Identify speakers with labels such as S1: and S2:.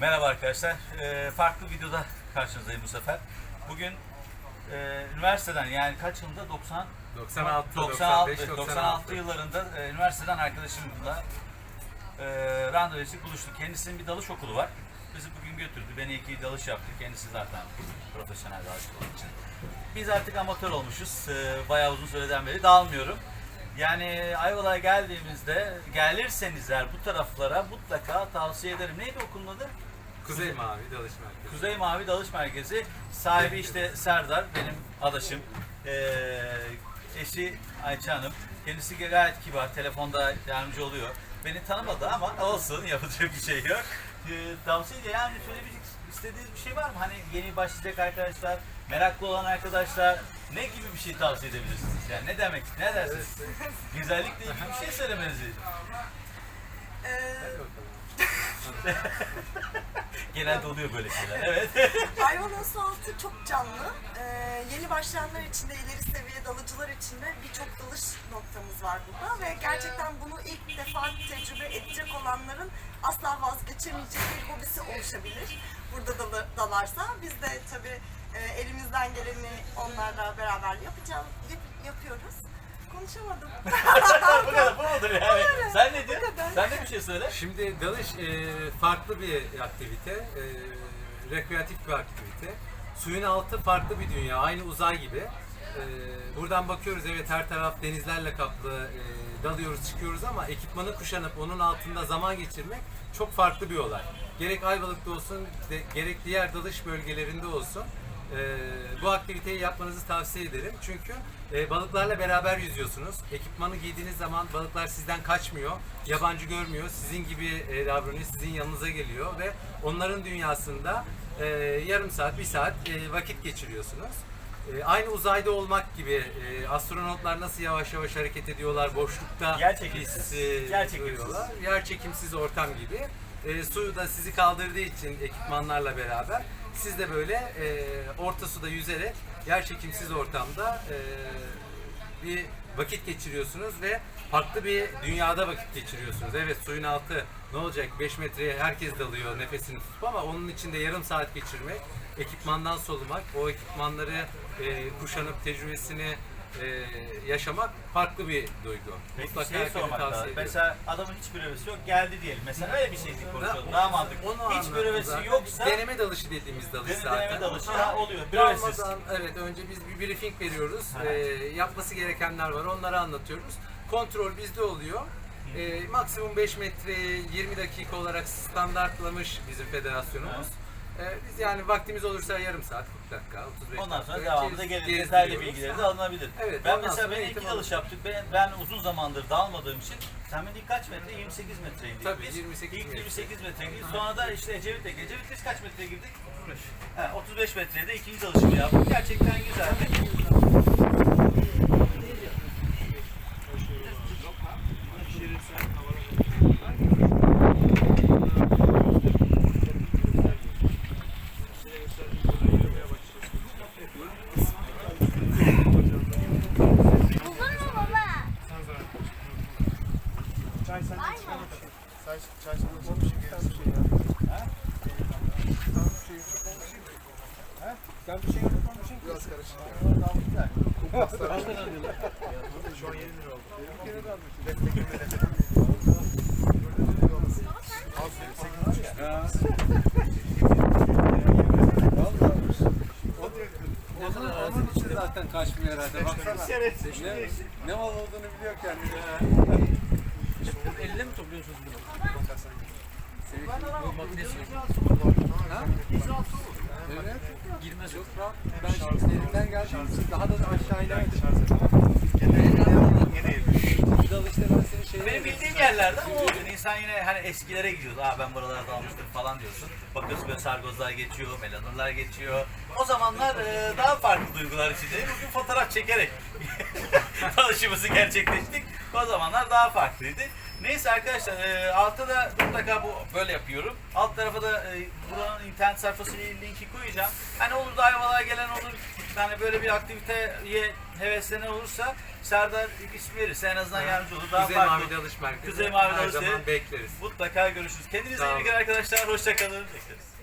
S1: Merhaba arkadaşlar. Ee, farklı videoda karşınızdayım bu sefer. Bugün e, üniversiteden yani kaç yılında? 90
S2: 96,
S1: 96,
S2: 95,
S1: 96 yıllarında e, üniversiteden arkadaşımla e, randevuleştik, buluştuk. Kendisinin bir dalış okulu var. Bizi bugün götürdü. Beni iki dalış yaptı. Kendisi zaten profesyonel dalış olduğu için. Biz artık amatör olmuşuz. E, bayağı uzun süreden beri dağılmıyorum. Yani Ayvalık'a geldiğimizde gelirseniz eğer bu taraflara mutlaka tavsiye ederim. Neydi okulun adı?
S2: Kuzey Mavi Dalış Merkezi.
S1: Kuzey Mavi Dalış Merkezi. Sahibi işte Serdar, benim adaşım. Ee, eşi Ayça Hanım. Kendisi gayet kibar, telefonda yardımcı oluyor. Beni tanımadı ama olsun, yapacak bir şey yok. Ee, tavsiye yani söylemek istediğiniz bir şey var mı? Hani yeni başlayacak arkadaşlar, meraklı olan arkadaşlar ne gibi bir şey tavsiye edebilirsiniz? Yani ne demek, ne dersiniz? Güzellikle ilgili bir şey söylemenizi.
S3: Ee,
S1: Genelde oluyor böyle şeyler. Evet.
S3: Ayvalık'ın su altı çok canlı. Ee, yeni başlayanlar için de ileri seviye dalıcılar için de birçok dalış noktamız var burada ve gerçekten bunu ilk defa tecrübe edecek olanların asla vazgeçemeyeceği bir hobisi oluşabilir. Burada dalı, dalarsa biz de tabii e, elimizden geleni onlarla beraber yapacağım, yap- yapıyoruz. Konuşamadım.
S1: bu kadar, bu mudur yani? Sen ne diyorsun?
S3: kadar.
S1: Sen de bir şey söyle.
S2: Şimdi dalış e, farklı bir aktivite, e, rekreatif bir aktivite. Suyun altı farklı bir dünya, aynı uzay gibi. E, buradan bakıyoruz evet her taraf denizlerle kaplı, e, dalıyoruz çıkıyoruz ama ekipmanı kuşanıp onun altında zaman geçirmek çok farklı bir olay. Gerek Ayvalık'ta olsun, de- gerek diğer dalış bölgelerinde olsun. E, bu aktiviteyi yapmanızı tavsiye ederim. Çünkü e, balıklarla beraber yüzüyorsunuz. Ekipmanı giydiğiniz zaman balıklar sizden kaçmıyor, yabancı görmüyor, sizin gibi e, davranıyor, sizin yanınıza geliyor ve onların dünyasında e, yarım saat, bir saat e, vakit geçiriyorsunuz. E, aynı uzayda olmak gibi e, astronotlar nasıl yavaş yavaş hareket ediyorlar, boşlukta hissi
S1: Yerçekimsiz.
S2: duyuyorlar. Yerçekimsiz ortam gibi. E, suyu da sizi kaldırdığı için ekipmanlarla beraber siz de böyle e, orta suda yüzerek yerçekimsiz ortamda e, bir vakit geçiriyorsunuz ve farklı bir dünyada vakit geçiriyorsunuz. Evet suyun altı ne olacak 5 metreye herkes dalıyor nefesini tutup ama onun içinde yarım saat geçirmek, ekipmandan solumak, o ekipmanları e, kuşanıp tecrübesini e, yaşamak farklı bir duygu.
S1: Peki
S2: Mutlaka
S1: şey
S2: herkese
S1: sormak
S2: tavsiye.
S1: Mesela adamın hiç görevlisi yok geldi diyelim. Mesela öyle bir şey konuşalım.
S2: Da-
S1: Daha mantıklı.
S2: Onu
S1: hiç
S2: zaten.
S1: yoksa
S2: deneme dalışı dediğimiz dalış
S1: Deneme
S2: zaten.
S1: dalışı, ha, oluyor.
S2: Dalmadan, evet önce biz bir briefing veriyoruz.
S1: Aha.
S2: Ee, yapması gerekenler var. Onları anlatıyoruz. Kontrol bizde oluyor. Ee, maksimum 5 metre 20 dakika olarak standartlamış bizim federasyonumuz. Ee, biz yani vaktimiz olursa yarım saat, 40 dakika, 35
S1: ondan sonra
S2: dakika
S1: devamında
S2: gez-
S1: gelir. Detaylı bilgileri de alınabilir.
S2: Evet,
S1: ben
S2: ondan
S1: mesela
S2: sonra
S1: ben
S2: eğitim
S1: iki dalış yaptık. Ben, ben uzun zamandır dalmadığım için sen beni kaç metre? 28 metreydik.
S2: Tabii,
S1: biz.
S2: 28
S1: İlk
S2: metre.
S1: 28 metre girdik. Sonra da işte Ecevit'le. Ecevit biz kaç metreye girdik? 35. He, 35 metreye de ikinci dalışımı yaptık. Gerçekten güzeldi.
S4: Buldun
S5: Çay, çay sen bir şey gelirsin. Ben bir şey unutmamışım. Biraz karışık. Şu an 20 lira oldu. Bir kere de almışım. Desteklemede. Al seni 8
S6: Onun, onun için zaten kaçmıyor herhalde. Baksana. Ne mal olduğunu biliyor kendine. Elle mi topluyorsunuz bunu? Bu makinesi yok. Ha? Evet. Girmez yok. Ben şimdi elimden geldiğim için daha da aşağı inemedim. Seni şeye
S1: Benim bildiğim yerlerde ama oluyor. İnsan yine hani eskilere gidiyordu. Aa ben buralarda almıştım falan diyorsun. Bakıyorsun böyle sargozlar geçiyor, melanurlar geçiyor. O zamanlar e, daha farklı duygular içindeyim. Bugün fotoğraf çekerek tanışımızı gerçekleştik. O zamanlar daha farklıydı. Neyse arkadaşlar e, altta da mutlaka bu böyle yapıyorum. Alt tarafa da e, buranın internet sayfası linki koyacağım. Hani olur da Ayvalık'a gelen olur. Yani böyle bir aktiviteye heveslenen olursa Serdar ismi verirse en azından yardımcı olur. Daha
S2: Kuzey
S1: farklı
S2: Mavi Dalış Merkezi.
S1: Kuzey Mavi
S2: Her
S1: Dalış
S2: zaman
S1: Merkezi.
S2: bekleriz.
S1: Mutlaka görüşürüz. Kendinize iyi bakın arkadaşlar. Hoşçakalın. Bekleriz.